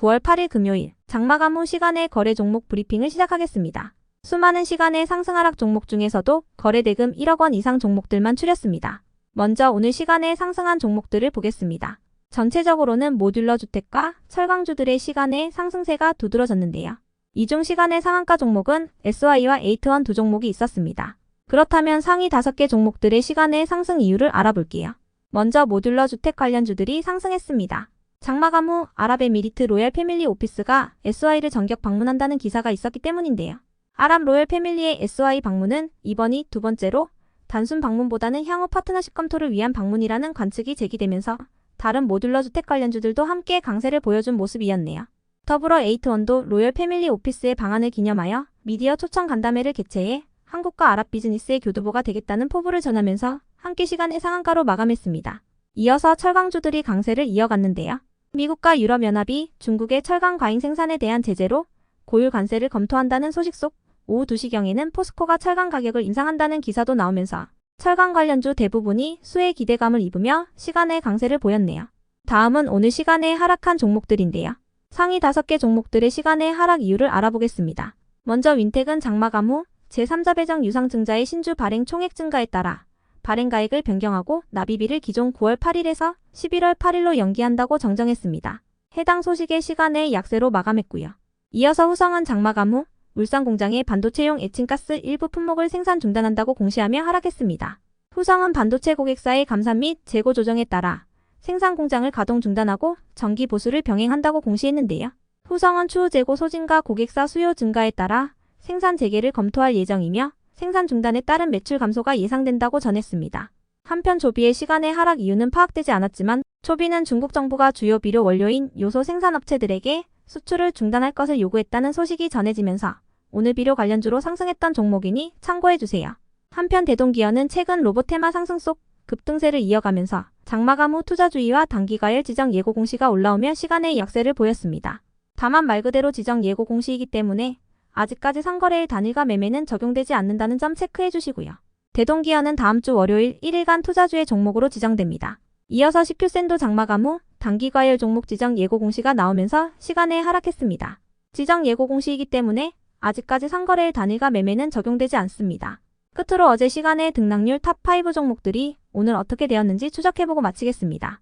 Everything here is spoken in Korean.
9월 8일 금요일 장마감 후 시간의 거래 종목 브리핑을 시작하겠습니다. 수많은 시간의 상승 하락 종목 중에서도 거래 대금 1억 원 이상 종목들만 추렸습니다. 먼저 오늘 시간에 상승한 종목들을 보겠습니다. 전체적으로는 모듈러 주택과 철강주들의 시간의 상승세가 두드러졌는데요. 이중 시간의 상한가 종목은 SY와 에이트원 두 종목이 있었습니다. 그렇다면 상위 5개 종목들의 시간의 상승 이유를 알아볼게요. 먼저 모듈러 주택 관련주들이 상승했습니다. 장마감 후 아랍에미리트 로얄 패밀리 오피스가 SY를 전격 방문한다는 기사가 있었기 때문인데요. 아랍 로얄 패밀리의 SY 방문은 이번이 두 번째로 단순 방문보다는 향후 파트너십 검토를 위한 방문이라는 관측이 제기되면서 다른 모듈러 주택 관련주들도 함께 강세를 보여준 모습이었네요. 더불어 에이트원도 로열 패밀리 오피스의 방안을 기념하여 미디어 초청 간담회를 개최해 한국과 아랍 비즈니스의 교두보가 되겠다는 포부를 전하면서 함께 시간의 상한가로 마감했습니다. 이어서 철강주들이 강세를 이어갔는데요. 미국과 유럽연합이 중국의 철강 과잉 생산에 대한 제재로 고율 관세를 검토한다는 소식 속 오후 2시경에는 포스코가 철강 가격을 인상한다는 기사도 나오면서 철강 관련주 대부분이 수의 기대감을 입으며 시간의 강세를 보였네요. 다음은 오늘 시간에 하락한 종목들인데요. 상위 5개 종목들의 시간의 하락 이유를 알아보겠습니다. 먼저 윈텍은 장마감 후 제3자 배정 유상증자의 신주 발행 총액 증가에 따라 발행가액을 변경하고 납입일을 기존 9월 8일에서 11월 8일로 연기한다고 정정했습니다. 해당 소식의 시간에 약세로 마감했고요. 이어서 후성은 장마감 후 울산 공장의 반도체용 에칭가스 일부 품목을 생산 중단한다고 공시하며 하락했습니다. 후성은 반도체 고객사의 감산 및 재고 조정에 따라 생산 공장을 가동 중단하고 정기 보수를 병행한다고 공시했는데요. 후성은 추후 재고 소진과 고객사 수요 증가에 따라 생산 재개를 검토할 예정이며 생산 중단에 따른 매출 감소가 예상된다고 전했습니다. 한편 조비의 시간의 하락 이유는 파악되지 않았지만 초비는 중국 정부가 주요 비료 원료인 요소 생산업체들에게 수출을 중단할 것을 요구했다는 소식이 전해지면서 오늘 비료 관련주로 상승했던 종목이니 참고해주세요. 한편 대동기어는 최근 로봇 테마 상승 속 급등세를 이어가면서 장마감 후 투자주의와 단기가열 지정 예고 공시가 올라오며 시간의 약세를 보였습니다. 다만 말 그대로 지정 예고 공시이기 때문에 아직까지 상거래일 단일가 매매는 적용되지 않는다는 점 체크해 주시고요. 대동기어는 다음 주 월요일 1일간 투자주의 종목으로 지정됩니다. 이어서 CQ센도 장마감 후 단기과열 종목 지정 예고 공시가 나오면서 시간에 하락했습니다. 지정 예고 공시이기 때문에 아직까지 상거래일 단일가 매매는 적용되지 않습니다. 끝으로 어제 시간에 등락률 탑5 종목들이 오늘 어떻게 되었는지 추적해보고 마치겠습니다.